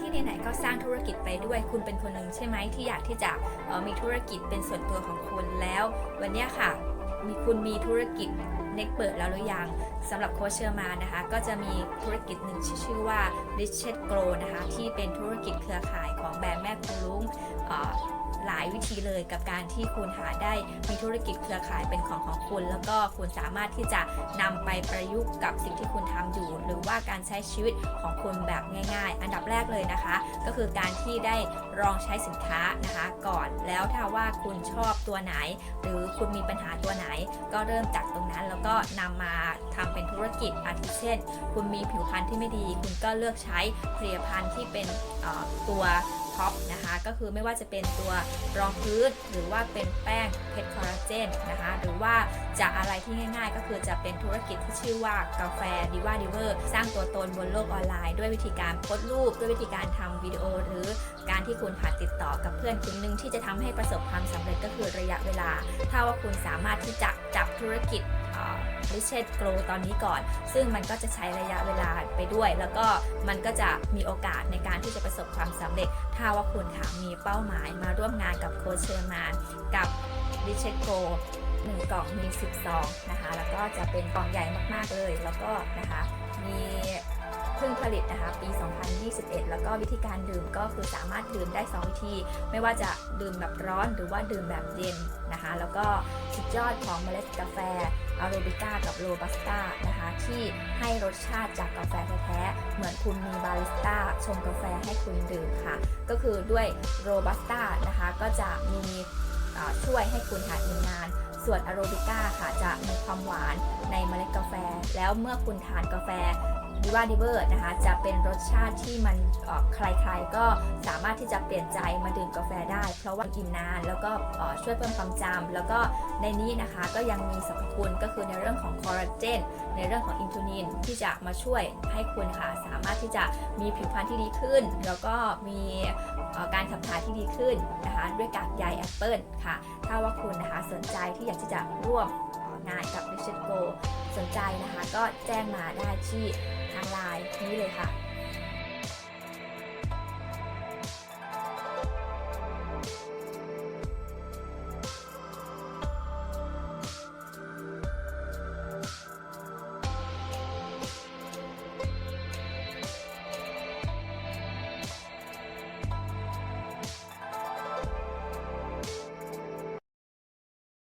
ที่ไหนๆก็สร้างธุรกิจไปด้วย คุณเป็นคนหนึ่งใช่ไหมที่อยากที่จะออมีธุรกิจเป็นส่วนตัวของคุณแล้ว วันนี้ค่ะมีคุณมีธุรกิจเน็กเปิดแล้วหรือยังสำหรับโคชเชอร์มานะคะ ก็จะมีธุรกิจหนึ่งที่ชื่อว่า Rich Grow นะคะ ที่เป็นธุรกิจเครือข่ายของแบรนด์แม่คุณลุงหลายวิธีเลยกับการที่คุณหาได้มีธุรกิจเครือข่ายเป็นของของคุณ แล้วก็คุณสามารถที่จะนำไปประยุกต์กับสิ่งที่คุณทำอยู่ หรือว่าการใช้ชีวิตของคุณแบบง่าย ๆ อันดับแรกเลยนะคะ ก็คือการที่ได้ลองใช้สินค้านะคะก่อนแล้วถ้าว่าคุณชอบตัวไหน หรือคุณมีปัญหาตัวไหน ก็เริ่มจากตรงนั้นแล้วก็นำมาทำเป็นธุรกิจอาทิเช่น คุณมีผิวพรรณที่ไม่ดี คุณก็เลือกใช้ผลิตภัณฑ์ที่เป็นตัว ท็อปนะคะก็คือไม่ว่าจะเป็นตัวรองพื้น หรือว่าเป็นแป้งเพชรคอลลาเจนนะคะหรือว่าจะอะไรที่ง่ายๆ ก็คือจะเป็นธุรกิจที่ชื่อว่ากาแฟดิว่าดิเวอร์สร้างตัวตนบนโลกออนไลน์ ด้วยวิธีการโพสต์รูป ด้วยวิธีการทำวิดีโอ หรือการที่คุณหาติดต่อกับเพื่อนกลุ่มหนึ่งที่จะทำให้ประสบความสำเร็จก็คือระยะเวลา ถ้าว่าคุณสามารถที่จะจับธุรกิจริเชตโกลตอนนี้ก่อน ซึ่งมันก็จะใช้ระยะเวลาไปด้วย แล้วก็มันก็จะมีโอกาสในการที่จะประสบความ สำเร็จ ถ้าว่าคุณค่ะมีเป้าหมายมาร่วมงานกับโค้ชเชอร์มานกับริเชโกหนึ่งกล่องมี10ซองนะคะ แล้วก็จะเป็นกล่องใหญ่มาก ๆ เลย แล้วก็นะคะ มี พิ่งผลิตนะคะปี 2021 แล้วก็วิธีการดื่มก็คือสามารถดื่มได้ 2 วิธี ไม่ว่าจะดื่มแบบร้อนหรือว่าดื่มแบบเย็นนะคะ แล้วก็สุดยอดของเมล็ดกาแฟอาโรบิก้ากับโรบัสต้านะคะที่ให้รสชาติจากกาแฟแท้ๆ เหมือนคุณมีบาริสต้าชงกาแฟให้คุณดื่มค่ะ ก็คือด้วยโรบัสต้านะคะก็จะมีช่วยให้คุณหาอิมาน ส่วนอาโรบิก้าค่ะจะมีความหวานในเมล็ดกาแฟ แล้วเมื่อคุณทานกาแฟดิว่าดิเวอร์นะคะจะเป็นรสชาติที่มันใครๆก็สามารถที่จะเปลี่ยนใจมาดื่มกาแฟได้ เพราะว่ากินนานแล้วก็ช่วยเพิ่มความจำแล้วก็ในนี้นะคะก็ยังมีสรรพคุณก็คือในเรื่องของคอลลาเจนในเรื่องของอินทูนินที่จะมาช่วยให้คุณค่ะสามารถที่จะมีผิวพรรณที่ดีขึ้น แล้วก็มีการขับถ่ายที่ดีขึ้นนะคะด้วยกากใยแอปเปิลค่ะ ถ้าว่าคุณนะคะสนใจที่ากที่จะร่วมงานกับ r i c h a r d Go สนใจนะคะ ก็แจ้งมาได้ที่ทางไลน์นี้เลยค่ะ